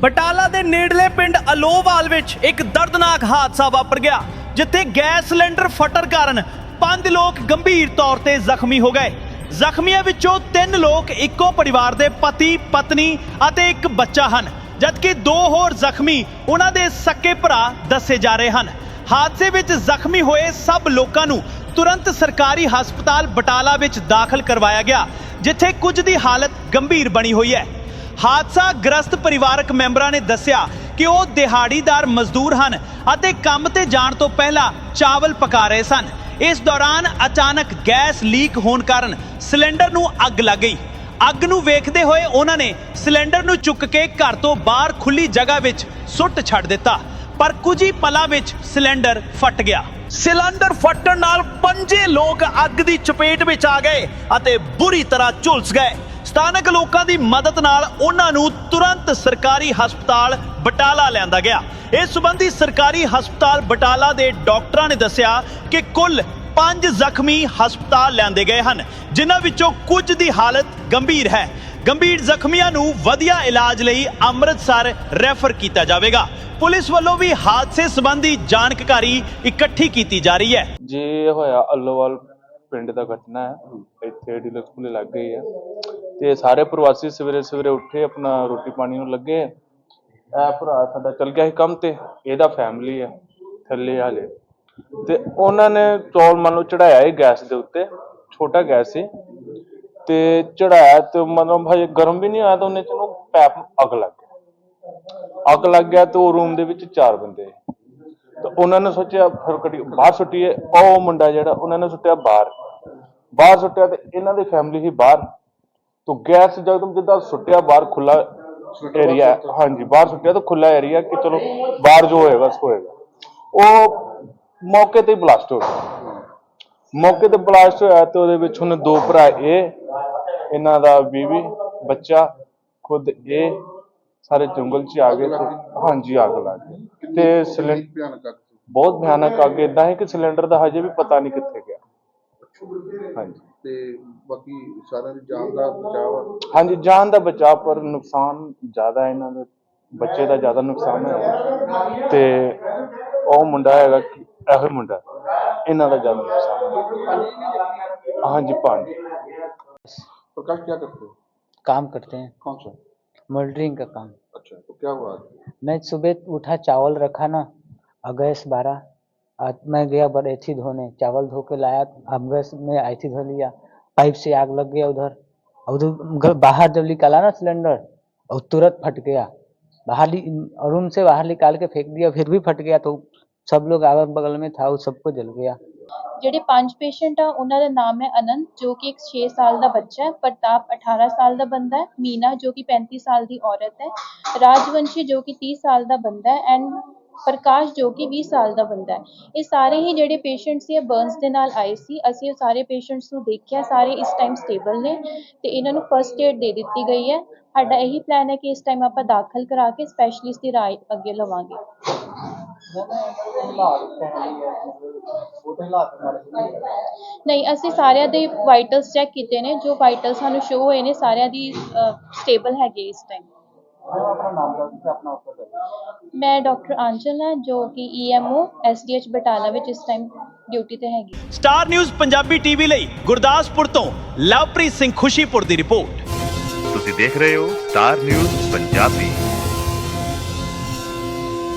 ਬਟਾਲਾ ਦੇ ਨੇੜਲੇ ਪਿੰਡ ਅਲੋਵਾਲ ਵਿੱਚ ਇੱਕ ਦਰਦਨਾਕ ਹਾਦਸਾ ਵਾਪਰ ਗਿਆ, ਜਿੱਥੇ ਗੈਸ ਸਿਲੰਡਰ ਫਟਣ ਕਾਰਨ ਪੰਜ ਲੋਕ ਗੰਭੀਰ ਤੌਰ ਤੇ ਜ਼ਖਮੀ ਹੋ ਗਏ। ਜ਼ਖਮੀਆਂ ਵਿੱਚੋਂ ਤਿੰਨ ਲੋਕ ਇੱਕੋ ਪਰਿਵਾਰ ਦੇ ਪਤੀ, ਪਤਨੀ ਅਤੇ ਇੱਕ ਬੱਚਾ ਹਨ, ਜਦਕਿ ਦੋ ਹੋਰ ਜ਼ਖਮੀ ਉਹਨਾਂ ਦੇ ਸਕੇ ਭਰਾ ਦੱਸੇ ਜਾ ਰਹੇ ਹਨ। ਹਾਦਸੇ ਵਿੱਚ ਜ਼ਖਮੀ ਹੋਏ ਸਭ ਲੋਕਾਂ ਨੂੰ ਤੁਰੰਤ ਸਰਕਾਰੀ ਹਸਪਤਾਲ ਬਟਾਲਾ ਵਿੱਚ ਦਾਖਲ ਕਰਵਾਇਆ ਗਿਆ, ਜਿੱਥੇ ਕੁਝ ਦੀ ਹਾਲਤ ਗੰਭੀਰ ਬਣੀ ਹੋਈ ਹੈ। ਹਾਦਸਾ ਗ੍ਰਸਤ ਪਰਿਵਾਰਕ ਮੈਂਬਰਾਂ ਨੇ ਦੱਸਿਆ ਕਿ ਉਹ ਦਿਹਾੜੀਦਾਰ ਮਜ਼ਦੂਰ ਹਨ ਅਤੇ ਕੰਮ ਤੇ ਜਾਣ ਤੋਂ ਪਹਿਲਾਂ ਚਾਵਲ ਪਕਾ ਰਹੇ ਸਨ। ਇਸ ਦੌਰਾਨ ਅਚਾਨਕ ਗੈਸ ਲੀਕ ਹੋਣ ਕਾਰਨ ਸਿਲੰਡਰ ਨੂੰ ਅੱਗ ਲੱਗ ਗਈ। ਅੱਗ ਨੂੰ ਵੇਖਦੇ ਹੋਏ ਉਹਨਾਂ ਨੇ ਸਿਲੰਡਰ ਨੂੰ ਚੁੱਕ ਕੇ ਘਰ ਤੋਂ ਬਾਹਰ ਖੁੱਲੀ ਜਗ੍ਹਾ ਵਿੱਚ ਸੁੱਟ ਛੱਡ ਦਿੱਤਾ। ਪਰ ਕੁਝ ਹੀ ਪਲਾਂ ਵਿੱਚ ਸਿਲੰਡਰ ਫਟ ਗਿਆ। ਸਿਲੰਡਰ ਫਟਣ ਨਾਲ ਪੰਜੇ ਲੋਕ ਅੱਗ ਦੀ ਚਪੇਟ ਵਿੱਚ ਆ ਗਏ ਅਤੇ ਬੁਰੀ ਤਰ੍ਹਾਂ ਝੁਲਸ ਗਏ। ਸਥਾਨਕ ਲੋਕਾਂ ਦੀ ਮਦਦ ਨਾਲ ਉਹਨਾਂ ਨੂੰ ਤੁਰੰਤ ਸਰਕਾਰੀ ਹਸਪਤਾਲ ਬਟਾਲਾ ਲਿਆਂਦਾ ਗਿਆ। ਇਸ ਸੰਬੰਧੀ ਸਰਕਾਰੀ ਹਸਪਤਾਲ ਬਟਾਲਾ ਦੇ ਡਾਕਟਰਾਂ ਨੇ ਦੱਸਿਆ ਕਿ ਕੁੱਲ ਪੰਜ ਜ਼ਖਮੀ ਹਸਪਤਾਲ ਲਿਆਂਦੇ ਗਏ ਹਨ, ਜਿਨ੍ਹਾਂ ਵਿੱਚੋਂ ਕੁਝ ਦੀ ਹਾਲਤ ਗੰਭੀਰ ਹੈ। ਗੰਭੀਰ ਜ਼ਖਮੀਆਂ ਨੂੰ ਵਧੀਆ ਇਲਾਜ ਲਈ ਅੰਮ੍ਰਿਤਸਰ ਰੈਫਰ ਕੀਤਾ ਜਾਵੇਗਾ। ਪੁਲਿਸ ਵੱਲੋਂ ਵੀ ਹਾਦਸੇ ਸੰਬੰਧੀ ਜਾਣਕਾਰੀ ਇਕੱਠੀ ਕੀਤੀ ਜਾ ਰਹੀ ਹੈ। ਜੀ ਇਹ ਹੋਇਆ, ਅੱਲੋਵਾਲ ਪਿੰਡ ਦਾ ਘਟਨਾ ਹੈ। ਇੱਥੇ ਡੀਲਕਸ ਪੁਲੇ ਲੱਗ ਗਈ ਹੈ ਤੇ ਸਾਰੇ ਪ੍ਰਵਾਸੀ ਸਵੇਰੇ ਸਵੇਰੇ ਉੱਠੇ, ਆਪਣਾ ਰੋਟੀ ਪਾਣੀ ਨੂੰ ਲੱਗੇ। ਇਹ ਭਰਾ ਸਾਡਾ ਚਲ ਗਿਆ ਸੀ ਕੰਮ ਤੇ, ਇਹਦਾ ਫੈਮਿਲੀ ਹੈ ਥੱਲੇ ਹਾਲੇ। ਤੇ ਉਹਨਾਂ ਨੇ ਚੌਲ ਮੰਨ ਲਓ ਚੜਾਇਆ ਹੀ ਗੈਸ ਦੇ ਉੱਤੇ, ਛੋਟਾ ਗੈਸ ਸੀ। ਤੇ ਚੜਾਇਆ ਤੇ ਮਤਲਬ ਭਾਈ ਗਰਮ ਵੀ ਨਹੀਂ ਹੋਇਆ ਤਾਂ ਉਹਨੇ ਚਲੋ ਪੈਪ ਨੂੰ ਅੱਗ ਲੱਗ ਗਿਆ ਅੱਗ ਲੱਗ ਗਿਆ ਤੇ ਉਹ ਰੂਮ ਦੇ ਵਿੱਚ ਚਾਰ ਬੰਦੇ ਤਾਂ ਉਹਨਾਂ ਨੇ ਸੋਚਿਆ, ਫਿਰ ਕਦੀ ਬਾਹਰ ਸੁੱਟੀਏ। ਉਹ ਮੁੰਡਾ ਜਿਹੜਾ, ਉਹਨਾਂ ਨੇ ਸੁੱਟਿਆ ਬਾਹਰ। ਬਾਹਰ ਸੁੱਟਿਆ ਤੇ ਇਹਨਾਂ ਦੀ ਫੈਮਿਲੀ ਹੀ ਬਾਹਰ। ਤੋਂ ਗੈਸ ਜਦਮ ਜਿੱਦਾਂ ਸੁੱਟਿਆ ਬਾਹਰ ਖੁੱਲਾ ਏਰੀਆ ਹਾਂਜੀ ਬਾਹਰ ਸੁੱਟਿਆ ਤਾਂ ਖੁੱਲਾ ਏਰੀਆ ਕਿ ਚਲੋ ਬਾਹਰ ਜੋ ਹੋਏਗਾ ਸੋ ਹੋਏਗਾ। ਉਹ ਮੌਕੇ ਤੇ ਬਲਾਸਟ ਹੋ ਗਿਆ ਮੌਕੇ ਤੇ ਬਲਾਸਟ ਹੋਇਆ ਤੇ ਉਹਦੇ ਵਿੱਚ ਹੁਣ ਦੋ ਭਰਾ ਇਹ ਇਹਨਾਂ ਦਾ ਬੀਵੀ ਬੱਚਾ ਖੁਦ ਇਹ ਸਾਰੇ ਜੰਗਲ 'ਚ ਆ ਗਏ ਤੇ ਹਾਂਜੀ ਅੱਗ ਲੱਗ ਗਈ। ਤੇ ਸਿਲੰਡਰ ਭਿਆਨਕ ਅੱਗ ਸੀ। ਬਹੁਤ ਭਿਆਨਕ ਅੱਗ ਇਦਾਂ ਹੈ ਕਿ ਸਿਲੰਡਰ ਦਾ ਹਜੇ ਵੀ ਪਤਾ ਨਹੀਂ ਕਿੱਥੇ ਗਿਆ। ਹਾਂਜੀ ਤੇ ਬਾਕੀ ਸਾਰਿਆਂ ਦੀ ਜਾਨ ਦਾ ਬਚਾਅ ਵਾ। ਹਾਂਜੀ ਜਾਨ ਦਾ ਬਚਾਅ ਪਰ ਨੁਕਸਾਨ ਜ਼ਿਆਦਾ ਹੈ ਇਹਨਾਂ ਦੇ ਬੱਚੇ ਦਾ ਜ਼ਿਆਦਾ ਨੁਕਸਾਨ ਹੋਇਆ ਤੇ ਉਹ ਮੁੰਡਾ ਹੈਗਾ ਕਿ- ਇਹੋ ਹੀ ਮੁੰਡਾ ਇਹਨਾਂ ਦਾ ਜ਼ਿਆਦਾ ਨੁਕਸਾਨ ਹੋਇਆ। ਹਾਂਜੀ ਪੰਜ प्रकाश क्या करते हो काम करते हैं कौन सा मोल्डरिंग का काम अच्छा तो क्या हुआ आज? मैं सुबह उठा चावल रखा ना और गैस बारह आज मैं गया बरेथी धोने चावल धो के लाया अब गैस में ऐथी धो लिया पाइप से आग लग गया उधर और उधर घ- बाहर जब निकाला ना सिलेंडर और तुरंत फट गया बाहर नि- रूम से बाहर निकाल के फेंक दिया फिर भी फट गया तो सब लोग अगल बगल में था वो सबको जल गया ਜਿਹੜੇ ਪੰਜ ਪੇਸ਼ੈਂਟ ਆ ਉਹਨਾਂ ਦਾ ਨਾਮ ਹੈ ਅਨੰਤ ਜੋ ਕਿ ਇੱਕ 6 ਸਾਲ ਦਾ ਬੱਚਾ ਹੈ ਪ੍ਰਤਾਪ 18 ਸਾਲ ਦਾ ਬੰਦਾ ਹੈ ਮੀਨਾ ਜੋ ਕਿ 35 ਸਾਲ ਦੀ ਔਰਤ ਹੈ ਰਾਜਵੰਸ਼ੀ ਜੋ ਕਿ 30 ਸਾਲ ਦਾ ਬੰਦਾ ਹੈ ਐਂਡ ਪ੍ਰਕਾਸ਼ ਜੋ ਕਿ 20 ਸਾਲ ਦਾ ਬੰਦਾ ਹੈ। ਇਹ ਸਾਰੇ ਹੀ ਜਿਹੜੇ ਪੇਸ਼ੈਂਟ ਸੀ, ਇਹ ਬਰਨਸ ਦੇ ਨਾਲ ਆਏ ਸੀ। ਅਸੀਂ ਉਹ ਸਾਰੇ ਪੇਸ਼ੈਂਟਸ ਨੂੰ ਦੇਖਿਆ, ਸਾਰੇ ਇਸ ਟਾਈਮ ਸਟੇਬਲ ਨੇ ਤੇ ਇਹਨਾਂ ਨੂੰ ਫਰਸਟ ਏਡ ਦੇ ਦਿੱਤੀ ਗਈ ਹੈ। ਸਾਡਾ ਇਹੀ ਪਲਾਨ ਹੈ ਕਿ ਇਸ ਟਾਈਮ ਆਪਾਂ ਦਾਖਲ ਕਰਾ ਕੇ ਸਪੈਸ਼ਲਿਸਟ ਦੀ ਰਾਏ ਅੱਗੇ ਲਵਾਂਗੇ। ਨਹੀਂ, ਅਸੀਂ ਸਾਰਿਆਂ ਦੇ ਵਾਈਟਲਸ ਚੈੱਕ ਕੀਤੇ ਨੇ। ਜੋ ਵਾਈਟਲ ਸਾਨੂੰ ਸ਼ੋ ਹੋਏ ਨੇ, ਸਾਰਿਆਂ ਦੀ ਸਟੇਬਲ ਹੈਗੇ ਇਸ ਟਾਈਮ ਮੈਂ ਡਾਕਟਰ ਆਂਚਲ ਹਾਂ ਜੋ ਕਿ ਈਐਮਓ ਐਸਡੀਐਚ ਬਟਾਲਾ ਵਿੱਚ ਇਸ ਟਾਈਮ ਡਿਊਟੀ ਤੇ ਹੈਗੀ। ਸਟਾਰ ਨਿਊਜ਼ ਪੰਜਾਬੀ ਟੀਵੀ ਲਈ ਗੁਰਦਾਸਪੁਰ ਤੋਂ ਲਵਪ੍ਰੀਤ ਸਿੰਘ ਖੁਸ਼ੀਪੁਰ ਦੀ ਰਿਪੋਰਟ। ਤੁਸੀਂ ਦੇਖ ਰਹੇ ਹੋ ਸਟਾਰ ਨਿਊਜ਼ ਪੰਜਾਬੀ।